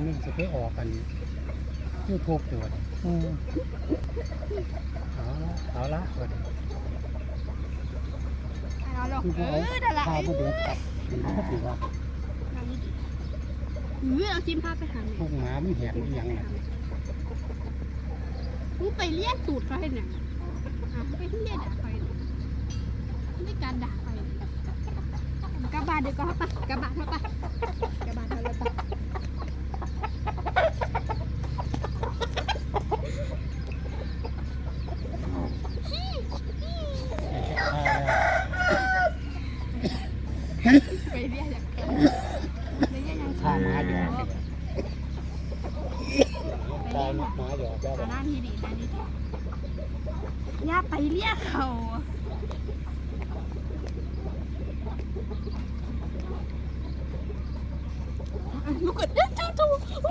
วันนี้จะไปออกกันยูทูบตัวนี้อืมเอาละเอาละตัวนี้เอาหรอกคือเอว่าเอาอนั่นแหละพาผู้เดือดกลับถึงก็ถือว่าเออเอาจิ้มภาพไปหาพแม่วกหมามันเหียนอหย่างนั้นมึงไปเลี้ยงตูดเขาให้หนังอะไปเลี้ยงด่าเขาให้หนังไม่การด่าเขาให้หนังกระบาดเดี๋ยวก็เข้าไปกระบาดเข้าไปกระบาดเข้าเลยไป ไปเรียกอย่าไปเรียกอย่างพาหมาหยอกกันตายมาหยอกแล้วเอาหน้าที่ดีหน้าที่ดีย่าไปเรียกเขาเอาลูกกด